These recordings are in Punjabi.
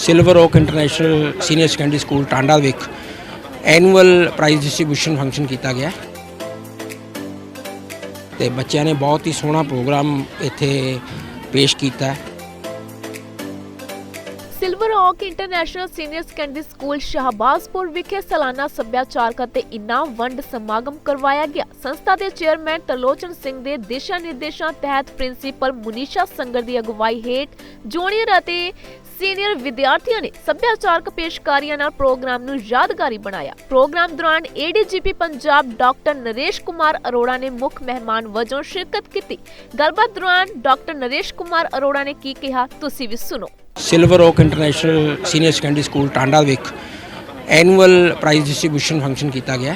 Silver oak international senior secondary school Tanda ਵਿਖ annual prize distribution function ਕੀਤਾ ਗਿਆ। ਤੇ ਬੱਚਿਆਂ ਨੇ ਬਹੁਤ ਹੀ ਸੋਹਣਾ ਪ੍ਰੋਗਰਾਮ ਇੱਥੇ ਪੇਸ਼ ਕੀਤਾ। Silver oak international senior secondary school Shahbazpur ਵਿਖੇ ਸਾਲਾਨਾ ਸੱਭਿਆਚਾਰਕ ਅਤੇ ਇਨਾਮ ਵੰਡ ਸਮਾਗਮ ਕਰਵਾਇਆ ਗਿਆ। ਸੰਸਥਾ ਦੇ ਚੇਅਰਮੈਨ ਤਰਲੋਚਨ ਸਿੰਘ ਦੇ ਦਿਸ਼ਾ ਨਿਰਦੇਸ਼ਾਂ ਤਹਿਤ ਪ੍ਰਿੰਸੀਪਲ ਮੁਨੀਸ਼ਾ ਸੰਗਰ ਦੀ ਅਗਵਾਈ ਹੇਠ ਜੂਨੀਅਰ ਅਤੇ ਸੀਨੀਅਰ ਵਿਦਿਆਰਥੀਆਂ ਨੇ ਸੱਭਿਆਚਾਰਕ ਪੇਸ਼ਕਾਰੀਆਂ ਨਾਲ ਪ੍ਰੋਗਰਾਮ ਨੂੰ ਯਾਦਗਾਰੀ ਬਣਾਇਆ। ਪ੍ਰੋਗਰਾਮ ਦੌਰਾਨ ਏਡੀਜੀਪੀ ਪੰਜਾਬ ਡਾਕਟਰ ਨਰੇਸ਼ ਕੁਮਾਰ ਅਰੋੜਾ ਨੇ ਮੁੱਖ ਮਹਿਮਾਨ ਵਜੋਂ ਸ਼ਿਰਕਤ ਕੀਤੀ। ਗੱਲਬਾਤ ਦੌਰਾਨ ਡਾਕਟਰ ਨਰੇਸ਼ ਕੁਮਾਰ ਅਰੋੜਾ ਨੇ ਕੀ ਕਿਹਾ, ਤੁਸੀਂ ਵੀ ਸੁਣੋ। Silver oak international senior secondary school Tanda ਵਿਖ annual prize distribution function ਕੀਤਾ ਗਿਆ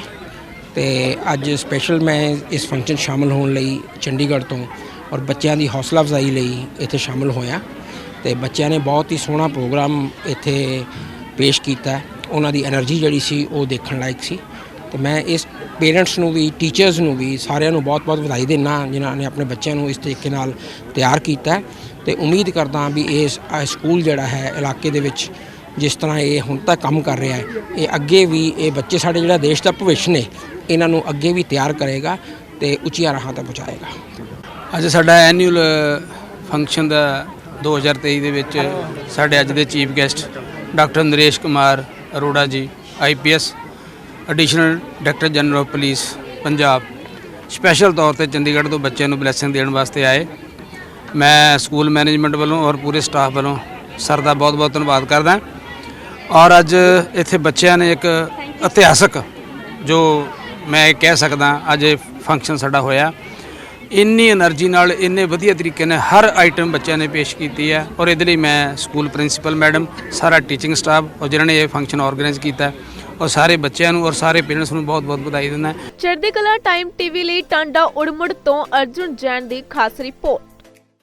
ਤੇ ਅੱਜ ਸਪੈਸ਼ਲ ਮੈਂ ਇਸ ਫੰਕਸ਼ਨ ਸ਼ਾਮਲ ਹੋਣ ਲਈ ਚੰਡੀਗੜ੍ਹ ਤੋਂ ਔਰ ਬੱਚਿਆਂ ਦੀ ਹੌਸਲਾ ਅਫਜ਼ਾਈ ਲਈ ਇੱਥੇ ਸ਼ਾਮਲ ਹੋਇਆ। ਤੇ ਬੱਚਿਆਂ ਨੇ ਬਹੁਤ ਹੀ ਸੋਹਣਾ ਪ੍ਰੋਗਰਾਮ ਇੱਥੇ ਪੇਸ਼ ਕੀਤਾ। ਉਹਨਾਂ ਦੀ એનર્ਜੀ ਜਿਹੜੀ ਸੀ, ਉਹ ਦੇਖਣ ਲਾਇਕ ਸੀ। ਤੇ ਮੈਂ ਇਸ ਪੇਰੈਂਟਸ ਨੂੰ ਵੀ, ਟੀਚਰਸ ਨੂੰ ਵੀ ਸਾਰਿਆਂ ਨੂੰ ਬਹੁਤ-ਬਹੁਤ ਵਧਾਈ ਦੇਣਾ ਜਿਨ੍ਹਾਂ ਨੇ ਆਪਣੇ ਬੱਚਿਆਂ ਨੂੰ ਇਸ ਤਰੀਕੇ ਨਾਲ ਤਿਆਰ ਕੀਤਾ ਤੇ ਉਮੀਦ ਕਰਦਾ ਵੀ ਇਸ ਸਕੂਲ ਜਿਹੜਾ ਹੈ, ਇਲਾਕੇ ਦੇ ਵਿੱਚ ਜਿਸ ਤਰ੍ਹਾਂ ਇਹ ਹੁਣ ਤੱਕ ਕੰਮ ਕਰ ਰਿਹਾ ਹੈ, ਇਹ ਅੱਗੇ ਵੀ ਇਹ ਬੱਚੇ ਸਾਡੇ ਜਿਹੜਾ ਦੇਸ਼ ਦਾ ਭਵਿੱਖ ਨੇ, ਇਹਨਾਂ ਨੂੰ ਅੱਗੇ ਵੀ ਤਿਆਰ ਕਰੇਗਾ ਤੇ ਉੱਚੀਆਂ ਰਾਹਾਂ ਤੱਕ ਪਹੁੰਚਾਏਗਾ। ਅੱਜ ਸਾਡਾ ਐਨੂਅਲ ਫੰਕਸ਼ਨ ਦਾ 2023 ਦੇ ਵਿੱਚ ਸਾਡੇ ਅੱਜ ਦੇ chief guest doctor Naresh Kumar Arora ji IPS additional director general of police Punjab. Special ਤੌਰ ਤੇ ਚੰਡੀਗੜ੍ਹ ਤੋਂ ਬੱਚਿਆਂ ਨੂੰ ਬਲੇਸਿੰਗ ਦੇਣ ਵਾਸਤੇ ਆਏ। ਮੈਂ ਸਕੂਲ ਮੈਨੇਜਮੈਂਟ ਵੱਲੋਂ ਔਰ ਪੂਰੇ ਸਟਾਫ ਵੱਲੋਂ ਸਰ ਦਾ ਬਹੁਤ-ਬਹੁਤ ਧੰਨਵਾਦ ਕਰਦਾ। ਔਰ ਅੱਜ ਇੱਥੇ ਬੱਚਿਆਂ ਨੇ ਇੱਕ ਇਤਿਹਾਸਕ ਜੋ ਮੈਂ ਕਹਿ ਸਕਦਾ, ਅੱਜ ਇਹ ਫੰਕਸ਼ਨ ਸਾਡਾ ਹੋਇਆ। ਇੰਨੀ એનર્ਜੀ ਨਾਲ, ਇੰਨੇ ਵਧੀਆ ਤਰੀਕੇ ਨਾਲ ਹਰ ਆਈਟਮ ਬੱਚਿਆਂ ਨੇ ਪੇਸ਼ ਕੀਤੀ ਹੈ। ਔਰ ਇਹਦੇ ਲਈ ਮੈਂ ਸਕੂਲ ਪ੍ਰਿੰਸੀਪਲ ਮੈਡਮ, ਸਾਰਾ ਟੀਚਿੰਗ ਸਟਾਫ ਔਰ ਜਿਨ੍ਹਾਂ ਨੇ ਇਹ ਫੰਕਸ਼ਨ ਆਰਗੇਨਾਈਜ਼ ਕੀਤਾ ਔਰ ਸਾਰੇ ਬੱਚਿਆਂ ਨੂੰ ਔਰ ਸਾਰੇ ਪੇਰੈਂਟਸ ਨੂੰ ਬਹੁਤ-ਬਹੁਤ ਵਧਾਈ ਦਿੰਦਾ ਚੜ੍ਹਦੀ ਕਲਾ ਟਾਈਮ ਟੀਵੀ ਲਈ ਟਾਂਡਾ ਉੜਮੜ ਤੋਂ ਅਰਜੁਨ ਜੈਨ ਦੀ ਖਾਸ ਰਿਪੋਰਟ